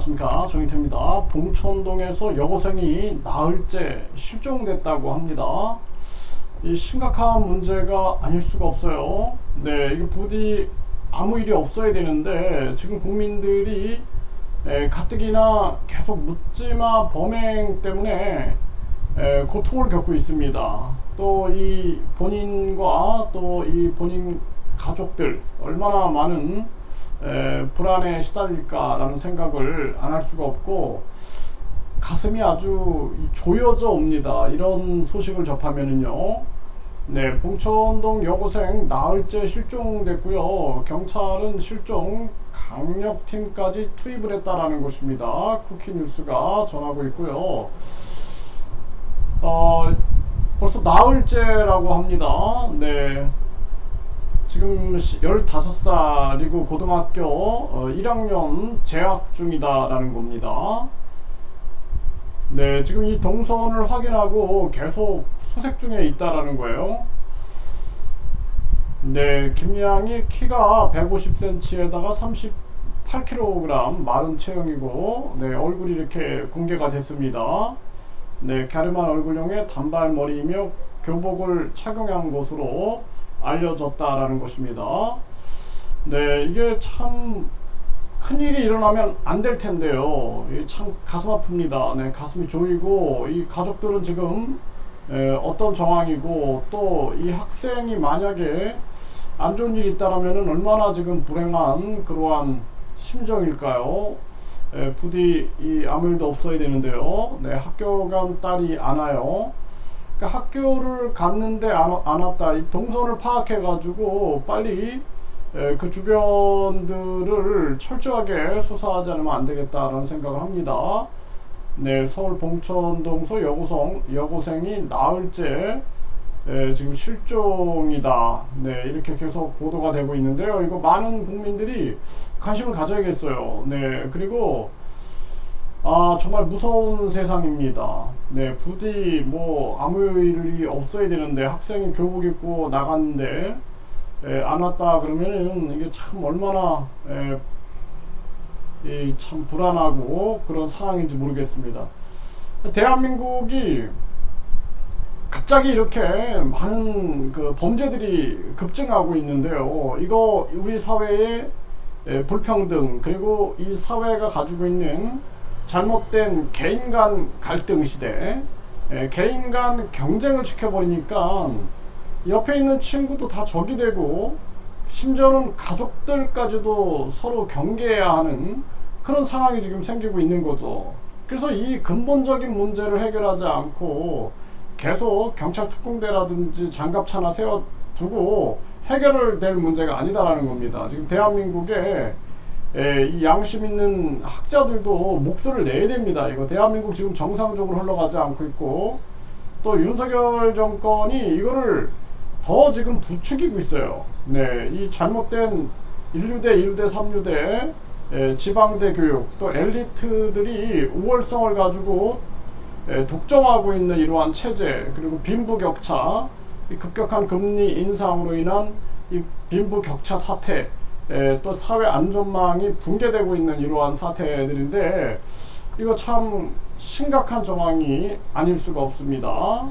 안녕하십니까 정희태입니다. 봉천동에서 여고생이 나흘째 실종됐다고 합니다. 이 심각한 문제가 아닐 수가 없어요. 네, 이게 부디 아무 일이 없어야 되는데 지금 국민들이 에, 가뜩이나 계속 묻지마 범행 때문에 에, 고통을 겪고 있습니다. 또 이 본인과 또 이 본인 가족들 얼마나 많은 에, 불안에 시달릴까라는 생각을 안 할 수가 없고 가슴이 아주 이 조여져 옵니다. 이런 소식을 접하면은요. 네, 봉천동 여고생 나흘째 실종됐고요. 경찰은 실종 강력팀까지 투입을 했다라는 것입니다. 쿠키뉴스가 전하고 있고요. 어, 벌써 나흘째라고 합니다. 네. 지금 15살이고 고등학교 어, 1학년 재학 중이다라는 겁니다. 네, 지금 이 동선을 확인하고 계속 수색 중에 있다라는 거예요. 네, 김양이 키가 150cm에다가 38kg 마른 체형이고, 네, 얼굴이 이렇게 공개가 됐습니다. 네, 갸름한 얼굴형의 단발머리이며 교복을 착용한 것으로 알려졌다라는 것입니다. 네, 이게 참 큰일이 일어나면 안 될 텐데요. 참 가슴 아픕니다. 네, 가슴이 조이고 이 가족들은 지금 에, 어떤 정황이고 또 이 학생이 만약에 안 좋은 일이 있다라면 얼마나 지금 불행한 그러한 심정일까요? 에, 부디 이 아무 일도 없어야 되는데요. 네, 학교 간 딸이 안 와요. 그러니까 학교를 갔는데 안, 와- 안 왔다. 이 동선을 파악해가지고 빨리 에, 그 주변들을 철저하게 수사하지 않으면 안 되겠다라는 생각을 합니다. 네, 서울 봉천동서 여고성 여고생이 나흘째 에, 지금 실종이다. 네, 이렇게 계속 보도가 되고 있는데요. 이거 많은 국민들이 관심을 가져야겠어요. 네, 그리고 아 정말 무서운 세상입니다. 네 부디 뭐 아무 일이 없어야 되는데 학생이 교복 입고 나갔는데 에, 안 왔다 그러면은 이게 참 얼마나 에, 이참 불안하고 그런 상황인지 모르겠습니다. 대한민국이 갑자기 이렇게 많은 그 범죄들이 급증하고 있는데요. 이거 우리 사회의 에, 불평등 그리고 이 사회가 가지고 있는 잘못된 개인 간 갈등 시대, 에, 개인 간 경쟁을 시켜버리니까 옆에 있는 친구도 다 적이 되고 심지어는 가족들까지도 서로 경계해야 하는 그런 상황이 지금 생기고 있는 거죠. 그래서 이 근본적인 문제를 해결하지 않고 계속 경찰 특공대라든지 장갑차나 세워두고 해결될 문제가 아니다라는 겁니다. 지금 대한민국에 에, 이 양심 있는 학자들도 목소리를 내야 됩니다. 이거 대한민국 지금 정상적으로 흘러가지 않고 있고 또 윤석열 정권이 이거를 더 지금 부추기고 있어요. 네, 이 잘못된 인류대, 일류대, 삼류대, 에, 지방대 교육, 또 엘리트들이 우월성을 가지고 에, 독점하고 있는 이러한 체제, 그리고 빈부격차, 이 급격한 금리 인상으로 인한 이 빈부격차 사태, 에, 또 사회 안전망이 붕괴되고 있는 이러한 사태들인데 이거 참 심각한 정황이 아닐 수가 없습니다.